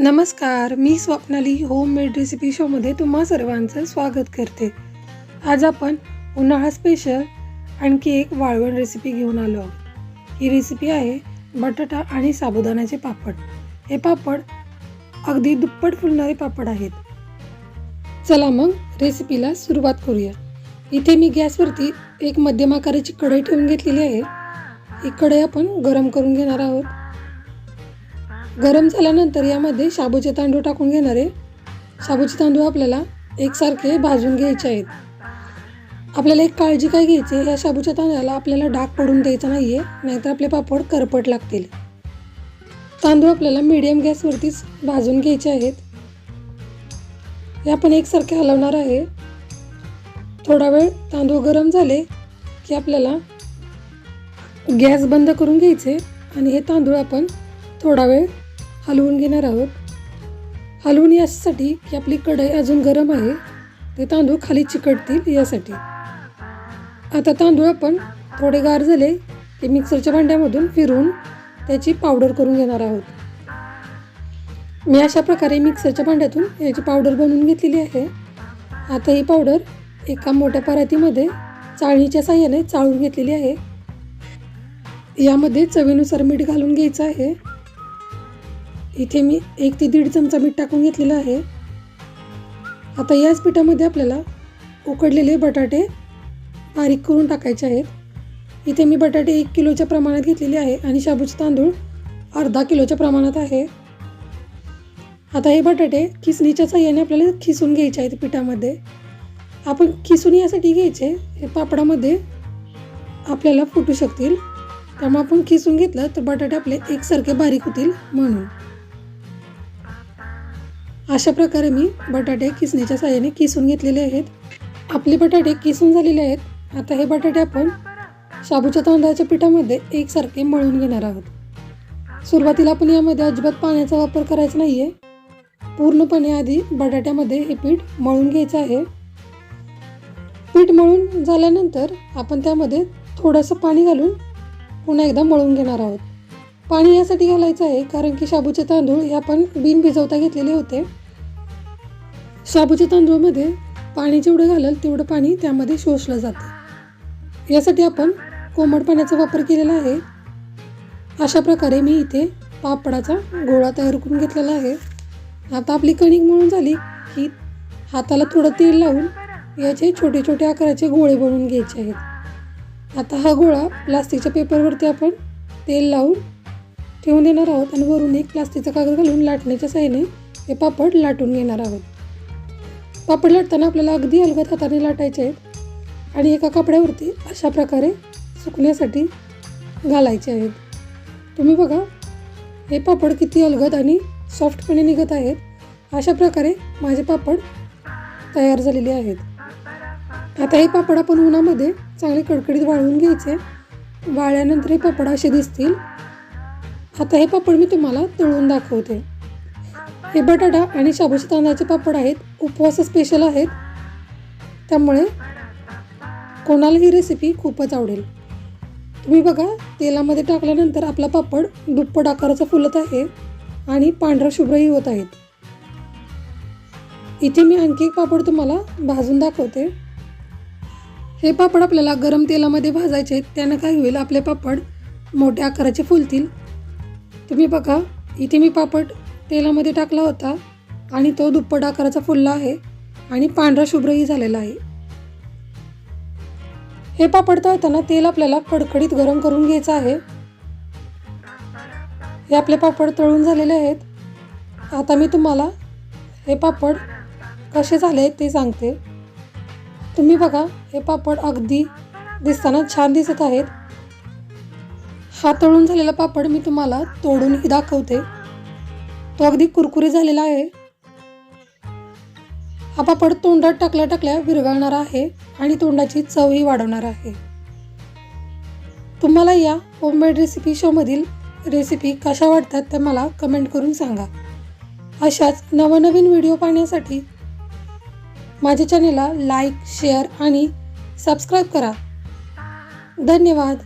नमस्कार मी Swapnali home made recipe शोमध्ये तुम्हा सर्वांचं स्वागत करते. आज आपण उन्हाळा स्पेशल आणखी एक वाळवण रेसिपी घेऊन आलो. आहोत ही रेसिपी आहे बटाटा आणि साबुदाण्याचे पापड. हे पापड अगदी दुप्पट फुलणारे पापड आहेत. चला मग रेसिपीला सुरुवात करूया. इथे मी गॅसवरती एक मध्यम आकाराची कढई ठेवून घेतलेली आहे. ही कढई आपण गरम करून घेणार आहोत. गरम झाल्यानंतर यामध्ये शाबूचे तांदूळ टाकून घेणार आहे. शाबूचे तांदूळ आपल्याला एकसारखे भाजून घ्यायचे आहेत. आपल्याला एक काळजी काय घ्यायची आहे, या शाबूच्या तांदळाला आपल्याला डाग पडून द्यायचा नाही आहे नाहीतर आपले पापड करपट लागतील. तांदूळ आपल्याला मीडियम गॅसवरतीच भाजून घ्यायचे आहेत. हे आपण एकसारखे हलवणार आहे. थोडा वेळ तांदूळ गरम झाले की आपल्याला गॅस बंद करून घ्यायचे आणि हे तांदूळ आपण थोडा वेळ हलवून घेणार आहोत. हलवून यासाठी की आपली कढई अजून गरम आहे. ते तांदूळ खाली चिकटतील यासाठी. आता तांदूळ आपण थोडे गार झाले की मिक्सरच्या भांड्यामधून फिरवून त्याची पावडर करून घेणार आहोत. मी अशा प्रकारे मिक्सरच्या भांड्यातून याची पावडर बनवून घेतलेली आहे. आता ही पावडर एका मोठ्या परातीमध्ये चाळणीच्या साह्याने चाळून घेतलेली आहे. यामध्ये चवीनुसार मीठ घालून घ्यायचं आहे. इथे मी एक ते दीड चमचा मीठ टाकून घेतलेलं आहे. आता याच पिठामध्ये आपल्याला उकडलेले बटाटे बारीक करून टाकायचे आहेत. इथे मी बटाटे एक किलोच्या प्रमाणात घेतलेले आहे आणि शाबूचे तांदूळ अर्धा किलोच्या प्रमाणात आहे. आता हे बटाटे खिसणीच्या साह्याने आपल्याला खिसून घ्यायचे आहेत पिठामध्ये. आपण खिसून यासाठी घ्यायचे हे पापडामध्ये आपल्याला फुटू शकतील. त्यामुळे आपण खिसून घेतलं तर बटाटे आपले एकसारखे बारीक होतील म्हणून. अशा प्रकारे मी बटाटे किसणीच्या साह्याने किसून घेतलेले आहेत. आपले बटाटे किसून झालेले आहेत. आता हे बटाटे आपण शाबूच्या तांदळाच्या पिठामध्ये एकसारखे मळून घेणार आहोत. सुरुवातीला आपण यामध्ये अजिबात पाण्याचा वापर करायचा नाही आहे पूर्णपणे आधी बटाट्यामध्ये हे पीठ मळून घ्यायचं आहे. पीठ मळून झाल्यानंतर आपण त्यामध्ये थोडंसं पाणी घालून पुन्हा एकदा मळून घेणार आहोत. पाणी यासाठी घालायचं आहे कारण की शाबूचे तांदूळ हे आपण बिन भिजवता घेतलेले होते. शाबूच्या तांदूळमध्ये पाणी जेवढं घालाल तेवढं पाणी त्यामध्ये शोषलं जातं. यासाठी आपण कोमट पाण्याचा वापर केलेला आहे. अशा प्रकारे मी इथे पापडाचा गोळा तयार करून घेतलेला आहे. आता आपली कणिक म्हणून झाली की हाताला थोडं तेल लावून याचे छोटे छोटे आकाराचे गोळे बनवून घ्यायचे आहेत. आता हा गोळा प्लास्टिकच्या पेपरवरती आपण तेल लावून ठेवून देणार आहोत आणि वरून एक प्लास्टिकचा कागद घालून लाटण्याच्या साह्याने हे पापड लाटून घेणार आहोत. पापड लाटताना आपल्याला अगदी अलगद हाताने लाटायचे आहेत. आणि एका कपड्यावरती अशा प्रकारे सुकण्यासाठी घालायचे आहेत. तुम्ही बघा हे पापड किती अलगद आणि सॉफ्टपणे निघत आहेत. अशा प्रकारे माझे पापड तयार झालेले आहेत. आता हे पापड आपण उन्हामध्ये चांगले कडकडीत वाळवून घ्यायचे. वाळल्यानंतर हे पापड असे दिसतील. आता हे पापड मी तुम्हाला तळून दाखवते. हे बटाटा आणि शाबूच्या तांदळाचे पापड आहेत. उपवास स्पेशल आहेत. त्यामुळे कोणाला ही रेसिपी खूपच आवडेल. तुम्ही बघा तेलामध्ये टाकल्यानंतर आपला पापड दुप्पट आकाराचा फुलत आहे आणि पांढरा शुभ्रही होत आहेत इथे मी आणखी एक पापड तुम्हाला भाजून दाखवते. हे पापड आपल्याला गरम तेलामध्ये भाजायचे आहेत. त्यानं काय होईल आपले पापड मोठ्या आकाराचे फुलतील. तुम्ही बघा इथे मी पापड तेलामध्ये टाकला होता आणि तो दुप्पट आकाराचा फुलला आहे आणि पांढरा शुभ्रही झालेला आहे. हे पापड तळताना तेल आपल्याला कडकडीत गरम करून घ्यायचं आहे. हे आपले पापड तळून झालेले आहेत. आता मी तुम्हाला हे पापड कसे झाले ते सांगते. तुम्ही बघा हे पापड अगदी दिसताना छान दिसत आहेत. हा तळून झालेला पापड मी तुम्हाला तोडूनही दाखवते. तो अगदी कुरकुरी झालेला आहे. हा पापड तोंडात टाकल्या टाकल्या विरघळणार आहे आणि तोंडाची चवही वाढवणार आहे. तुम्हाला या होममेड रेसिपी शोमधील रेसिपी कशा वाटतात त्या मला कमेंट करून सांगा. अशाच नवनवीन व्हिडिओ पाहण्यासाठी माझ्या चॅनेलला लाईक शेअर आणि सबस्क्राईब करा. धन्यवाद.